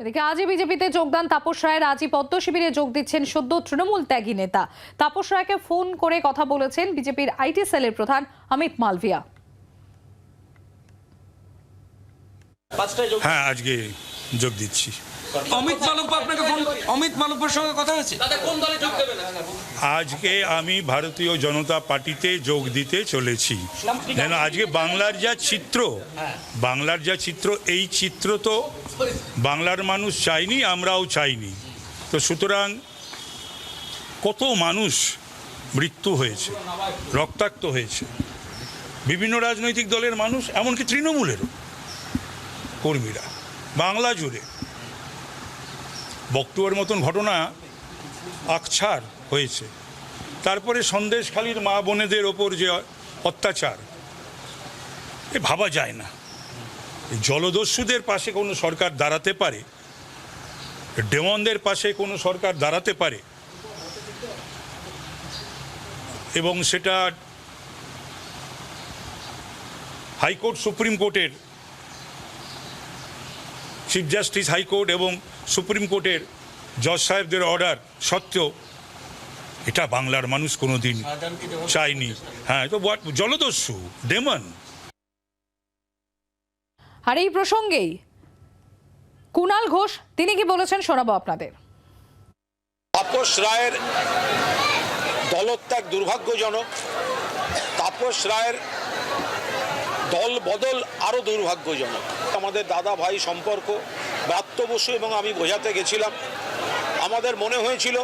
এদিকে আজই বিজেপিতে যোগদান তাপস রায়ের আজই পদ্ম শিবিরে যোগ দিচ্ছেন সদ্য তৃণমূল ত্যাগী নেতা। তাপস রায়কে ফোন করে কথা বলেছেন বিজেপির আইটি সেলের প্রধান অমিত মালভিয়া। হ্যাঁ আজকে যোগ দিচ্ছি। অমিত মালব্য আপনাকে ফোন অমিত মালব্যর সঙ্গে কথা হয়েছে? দাদা কোন দলে যোগ দেবেন? আজকে আমি ভারতীয় জনতা পার্টিতে যোগ দিতে চলেছি। যেন আজকে বাংলার যা চিত্র বাংলার যা চিত্র এই চিত্র তো বাংলার মানুষ চাইনি আমরাও চাইনি। তো সুতরাং কত মানুষ মৃত্যু হয়েছে রক্তাক্ত হয়েছে। বিভিন্ন রাজনৈতিক দলের মানুষ এমনকি তৃণমূলেরও কর্মীরা বাংলা জুড়ে। বক্তব্যের মতন ঘটনা আকছার হয়েছে। তারপরে সন্দেশখালীর মা বোনেদের ওপর যে অত্যাচার, এ ভাবা যায় না। জলদস্যুদের পাশে কোনো সরকার দাঁড়াতে পারে, ডেমনদের পাশে কোনো সরকার দাঁড়াতে পারে, এবং সেটা হাইকোর্ট, সুপ্রিম কোর্টের, চিফ জাস্টিস হাইকোর্ট এবং সুপ্রিম কোর্টের জজ সাহেবদের অর্ডার সত্ত্বেও এটা বাংলার মানুষ কোনোদিন চায়নি। হ্যাঁ তো জলদস্যু ডেমন। আর এই প্রসঙ্গেই কুণাল ঘোষ তিনি কি বলেছেন শোনাবো আপনাদের। তাপস রায়ের দলত্যাগ দুর্ভাগ্যজনক। তাপস রায়ের দল বদল আরও দুর্ভাগ্যজনক। আমাদের দাদা ভাই সম্পর্ক ব্রাত্য বসু এবং আমি বোঝাতে গেছিলাম। আমাদের মনে হয়েছিল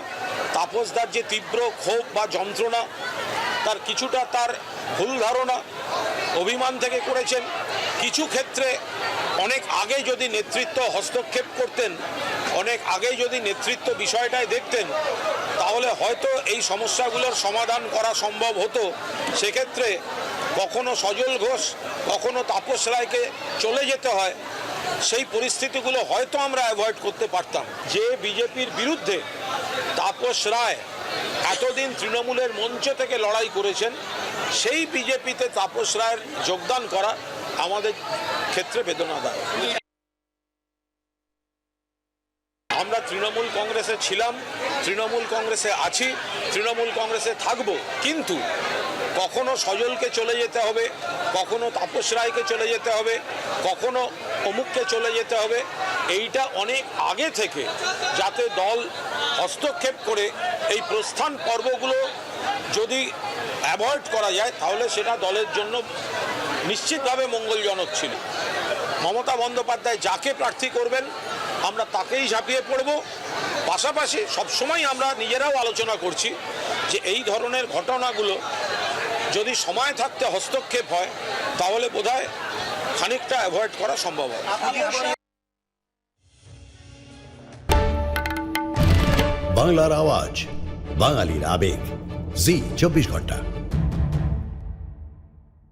তাপসদার যে তীব্র ক্ষোভ বা যন্ত্রণা, তার কিছুটা তার ভুল ধারণা অভিমান থেকে করেছেন। কিছু ক্ষেত্রে অনেক আগে যদি নেতৃত্ব হস্তক্ষেপ করতেন, অনেক আগে যদি নেতৃত্ব বিষয়টায় দেখতেন, তাহলে হয়তো এই সমস্যাগুলোর সমাধান করা সম্ভব হতো। সেক্ষেত্রে কখনো সজল ঘোষ, কখনো তাপস রায়কে চলে যেতে হয়। সেই পরিস্থিতিগুলো হয়তো আমরা অ্যাভয়েড করতে পারতাম। যে বিজেপির বিরুদ্ধে তাপস রায় এতদিন তৃণমূলের মঞ্চ থেকে লড়াই করেছেন, সেই বিজেপিতে তাপস রায়ের যোগদান করা আমাদের ক্ষেত্রে বেদনাদায়ক। আমরা তৃণমূল কংগ্রেসে ছিলাম, তৃণমূল কংগ্রেসে আছি, তৃণমূল কংগ্রেসে থাকব। কিন্তু কখনো সজলকে চলে যেতে হবে, কখনো তাপস রায়কে চলে যেতে হবে, কখনো অমুককে চলে যেতে হবে। এইটা অনেক আগে থেকে যাতে দল হস্তক্ষেপ করে এই প্রস্থান পর্বগুলো যদি অ্যাভয়েড করা যায়, তাহলে সেটা দলের জন্য নিশ্চিতভাবে মঙ্গলজনক ছিল। মমতা বন্দ্যোপাধ্যায় যাকে প্রার্থী করবেন, আমরা তাকেই ঝাঁপিয়ে পড়ব। পাশাপাশি সবসময় আমরা নিজেরাও আলোচনা করছি যে এই ধরনের ঘটনাগুলো যদি সময় থাকতে হস্তক্ষেপ হয়, তাহলে বোধহয় খানিকটা অ্যাভয়েড করা সম্ভব হবে। বাংলার আওয়াজ, বাঙালির আবেগ। জি, চব্বিশ ঘণ্টা।